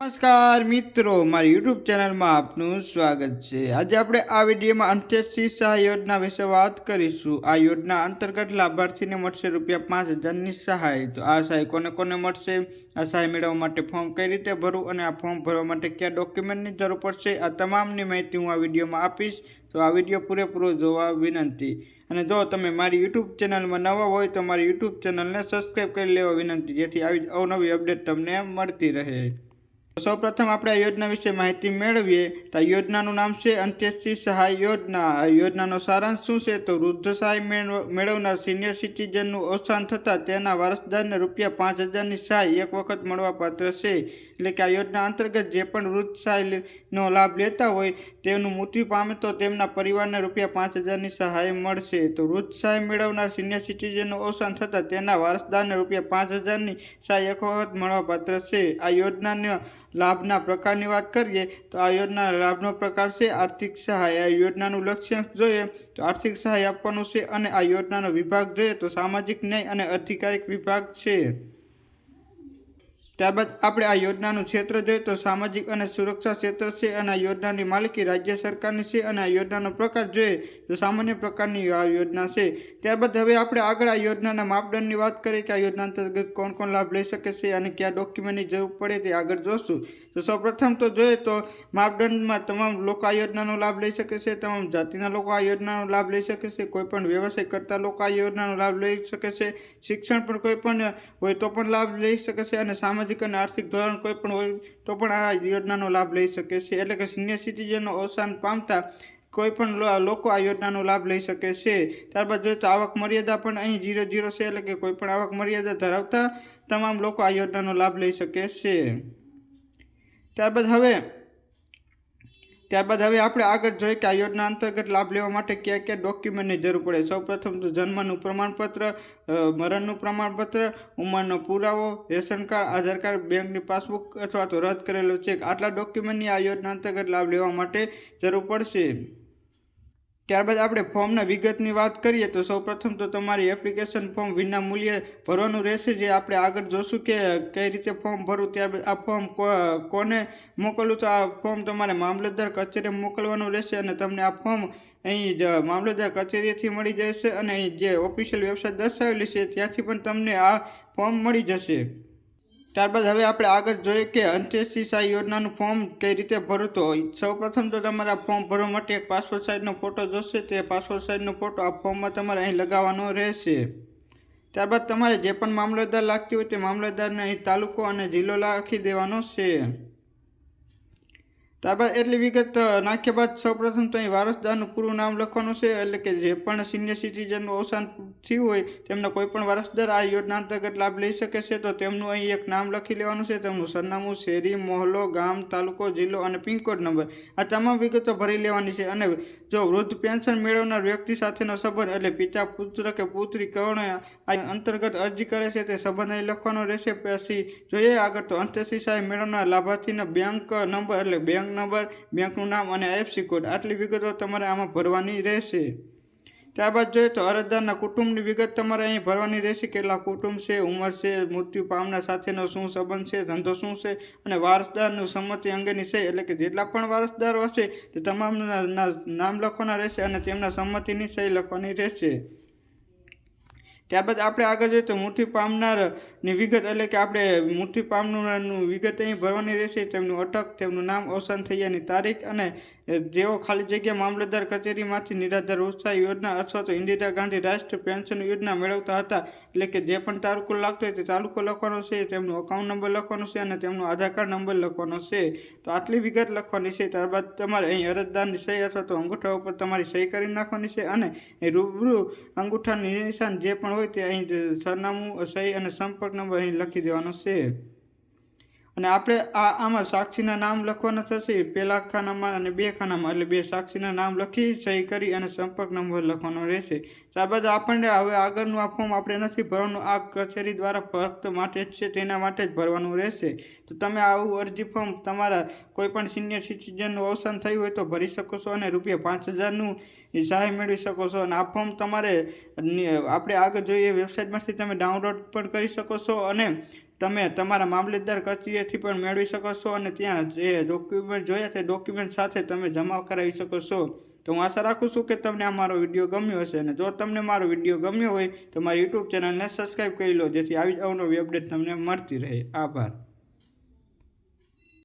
નમસ્કાર મિત્રો, મારી યુટ્યુબ ચેનલમાં આપનું સ્વાગત છે. આજે આપણે આ વિડીયોમાં અંત્યેષ્ટિ સહાય યોજના વિશે વાત કરીશું. આ યોજના અંતર્ગત લાભાર્થીને મળશે રૂપિયા પાંચ હજારની સહાય. તો આ સહાય કોને કોને મળશે? આ સહાય મેળવવા માટે ફોર્મ કઈ રીતે ભરવું અને આ ફોર્મ ભરવા માટે કયા ડોક્યુમેન્ટની જરૂર પડશે? આ તમામની માહિતી હું આ વિડીયોમાં આપીશ. તો આ વીડિયો પૂરેપૂરો જોવા વિનંતી. અને જો તમે મારી યુટ્યુબ ચેનલમાં નવા હોય તો મારી યુટ્યુબ ચેનલને સબસ્ક્રાઈબ કરી લેવા વિનંતી, જેથી આવી અવનવી અપડેટ તમને મળતી રહે. સૌ પ્રથમ આપણે આ યોજના વિશે માહિતી મેળવીએ તો આ યોજનાનું નામ છે અંત્યેષ્ટિ સહાય યોજના. આ યોજનાનો સારાંશ શું છે? તો વૃદ્ધ સહાય મેળવનાર સિનિયર સિટીઝનનું અવસાન થતાં તેના વારસદારને રૂપિયા પાંચ હજારની સહાય એક વખત મળવાપાત્ર છે. એટલે કે આ યોજના અંતર્ગત જે પણ વૃદ્ધ સહાયનો લાભ લેતા હોય તેનું મૃત્યુ પામે તો તેમના પરિવારને રૂપિયા પાંચ હજારની સહાય મળશે. તો વૃદ્ધ સહાય મેળવનાર સિનિયર સિટીઝનનું અવસાન થતાં તેના વારસદારને રૂપિયા પાંચ હજારની સહાય એક વખત મળવાપાત્ર છે. આ યોજનાના લાભના પ્રકારની વાત કરીએ, તો આ યોજનાના લાભનો પ્રકાર છે આર્થિક સહાય. આ યોજનાનું લક્ષ્યાંક જોઈએ તો આર્થિક સહાય આપવાનું છે અને આ યોજનાનો વિભાગ જોઈએ તો સામાજિક ન્યાય અને અધિકારિક વિભાગ છે. ત્યારબાદ આપણે આ યોજનાનું ક્ષેત્ર જોઈએ તો સામાજિક અને સુરક્ષા ક્ષેત્ર છે અને આ યોજનાની માલિકી રાજ્ય સરકારની છે અને આ યોજનાનો પ્રકાર જોઈએ તો સામાન્ય પ્રકારની આ યોજના છે. ત્યારબાદ હવે આપણે આગળ આ યોજનાના માપદંડની વાત કરીએ કે આ યોજના અંતર્ગત કોણ કોણ લાભ લઈ શકે છે અને કયા ડોક્યુમેન્ટની જરૂર પડે તે આગળ જોશું. તો સૌપ્રથમ તો જોઈએ તો માપદંડમાં તમામ લોકો આ યોજનાનો લાભ લઈ શકે છે, તમામ જાતિના લોકો આ યોજનાનો લાભ લઈ શકે છે, કોઈપણ વ્યવસાય કરતા લોકો આ યોજનાનો લાભ લઈ શકે છે, શિક્ષણ પણ કોઈ પણ હોય તો પણ લાભ લઈ શકે છે અને સામાજિક અને આર્થિક ધોરણ કોઈ પણ હોય તો પણ આ યોજનાનો લાભ લઈ શકે છે. એટલે કે સિનિયર સિટીઝનનો અવસાન પામતા કોઈ પણ લોકો આ યોજનાનો લાભ લઈ શકે છે. ત્યારબાદ જોઈએ તો આવક મર્યાદા પણ અહીં જીરો જીરો છે એટલે કે કોઈ પણ આવક મર્યાદા ધરાવતા તમામ લોકો આ યોજનાનો લાભ લઈ શકે છે. ત્યારબાદ હવે ત્યારબાદ હવે આપણે આગળ જોઈએ કે આ યોજના અંતર્ગત લાભ લેવા માટે કયા કયા ડોક્યુમેન્ટની જરૂર પડે. સૌપ્રથમ તો જન્મનું પ્રમાણપત્ર મરણનું પ્રમાણપત્ર, ઉંમરનો પુરાવો, રેશન કાર્ડ, આધાર કાર્ડ, બેંકની પાસબુક અથવા તો રદ કરેલો ચેક. આટલા ડોક્યુમેન્ટની આ યોજના અંતર્ગત લાભ લેવા માટે જરૂર પડશે. ત્યારબાદ આપણે ફોર્મના વિગતની વાત કરીએ તો સૌપ્રથમ તો તમારી એપ્લિકેશન ફોર્મ વિના મૂલ્યે ભરવાનું રહેશે. જે આપણે આગળ જોશું કે કઈ રીતે ફોર્મ ભરવું ત્યારબાદ આ ફોર્મ કોને મોકલવું, તો આ ફોર્મ તમારે મામલતદાર કચેરીએ મોકલવાનું રહેશે અને તમને આ ફોર્મ અહીં મામલતદાર કચેરીથી મળી જશે અને અહીં જે ઓફિશિયલ વેબસાઇટ દર્શાવેલી છે, ત્યાંથી પણ તમને આ ફોર્મ મળી જશે. ત્યારબાદ હવે આપણે આગળ જોઈએ કે અંત્યેષ્ટિ સહાય યોજનાનું ફોર્મ કઈ રીતે ભરતો હોય. સૌપ્રથમ તો તમારે ફોર્મ ભરવા માટે એક પાસપોર્ટ સાઇઝનો ફોટો જોશે, તે પાસપોર્ટ સાઇઝનો ફોટો આ ફોર્મમાં તમારે અહીં લગાવવાનો રહેશે. ત્યારબાદ તમારે જે પણ મામલતદાર લાગતી હોય તે મામલતદારને અહીં તાલુકો અને જિલ્લો લખી દેવાનો છે. ત્યારબાદ એટલી વિગત નાખ્યા બાદ સૌપ્રથમ તો અહીં વારસદારનું પૂરું નામ લખવાનું છે, એટલે કે જે પણ સિનિયર સિટીઝનનું અવસાન થયું હોય, તેમના કોઈ પણ વારસદાર આ યોજના અંતર્ગત લાભ લઈ શકે છે, તો તેમનું અહીં એક નામ લખી લેવાનું છે, તેમનું સરનામું શેરી, મોહલ્લો, ગામ, તાલુકો, જિલ્લો અને પિનકોડ નંબર. આ તમામ વિગતો ભરી લેવાની છે અને જો વૃદ્ધ પેન્શન મેળવનાર વ્યક્તિ સાથેનો સંબંધ એટલે પિતા, પુત્ર કે પુત્રી કરણ આ અંતર્ગત અરજી કરે છે, તે સંબંધ અહીં લખવાનો રહેશે. પછી જોઈએ આગળ તો અંત્યશી સહાય મેળવનાર લાભાર્થીનો બેંક નંબર એટલે બેંક નંબર, બેંકનું નામ અને આઈએફસી કોડ. આટલી વિગતો તમારે આમાં ભરવાની રહેશે. ત્યારબાદ જોઈએ તો અરજદારના કુટુંબની વિગત તમારે અહીં ભરવાની રહેશે. કેટલા કુટુંબ છે, ઉંમર છે, મૃત્યુ પામના સાથેનો શું સંબંધ છે, ધંધો શું છે અને વારસદારનું સંમતિ અંગેની છે. એટલે કે જેટલા પણ વારસદારો હશે તે તમામના નામ લખવાના રહેશે અને તેમના સંમતિની સહી લખવાની રહેશે. ત્યારબાદ આપણે આગળ જોઈએ તો મૃત્યુ પામનારની વિગત એટલે કે આપણે મૃત્યુ પામનારનું વિગત અહીં ભરવાની રહેશે. તેમનું અટક, તેમનું નામ અવસાન થયાની તારીખ અને જેઓ ખાલી જગ્યા મામલતદાર કચેરીમાંથી નિરાધાર ઉત્સાહ યોજના અથવા તો ઇન્દિરા ગાંધી રાષ્ટ્રીય પેન્શન યોજના મેળવતા હતા, એટલે કે જે પણ તાલુકો લાગતો હોય તે તાલુકો લખવાનો છે, તેમનું અકાઉન્ટ નંબર લખવાનો છે અને તેમનો આધાર કાર્ડ નંબર લખવાનો છે. તો આટલી વિગત લખવાની છે, ત્યારબાદ તમારે અહીં અરજદારની સહી અથવા તો અંગૂઠા ઉપર તમારી સહી કરી નાખવાની છે અને રૂબરૂ અંગૂઠાની નિશાન જે પણ હોય તે અહીં સરનામું, સહી અને સંપર્ક નંબર અહીં લખી દેવાનો છે. અને આપણે આ આમાં સાક્ષીના નામ લખવાના થશે. પહેલા ખાનામાં અને બે ખાનામાં, એટલે બે સાક્ષીના નામ લખી, સહી કરી અને સંપર્ક નંબર લખવાનો રહેશે. ત્યારબાદ આપણને હવે આગળનું આ ફોર્મ આપણે નથી ભરવાનું. આ કચેરી દ્વારા ફક્ત માટે જ છે, તેના માટે જ ભરવાનું રહેશે. તો તમે આવું અરજી ફોર્મ તમારા કોઈપણ સિનિયર સિટીઝનનું અવસાન થયું હોય તો ભરી શકો છો અને રૂપિયા પાંચ હજારનું સહાય મેળવી શકો છો. અને આ ફોર્મ તમારે આપણે આગળ જોઈએ વેબસાઇટમાંથી તમે ડાઉનલોડ પણ કરી શકો છો અને તમે તમારા મામલતદાર કચેરીથી પણ મેળવી શકો છો અને ત્યાં જે ડોક્યુમેન્ટ જોયા તે ડોક્યુમેન્ટ સાથે તમે જમા કરાવી શકો છો. તો હું આશા રાખું છું કે તમને આ મારો વીડિયો ગમ્યો હશે અને જો તમને મારો વીડિયો ગમ્યો હોય તો મારી યુટ્યુબ ચેનલને સબસ્ક્રાઈબ કરી લો જેથી આવી જ અવનવી અપડેટ તમને મળતી રહે. આભાર.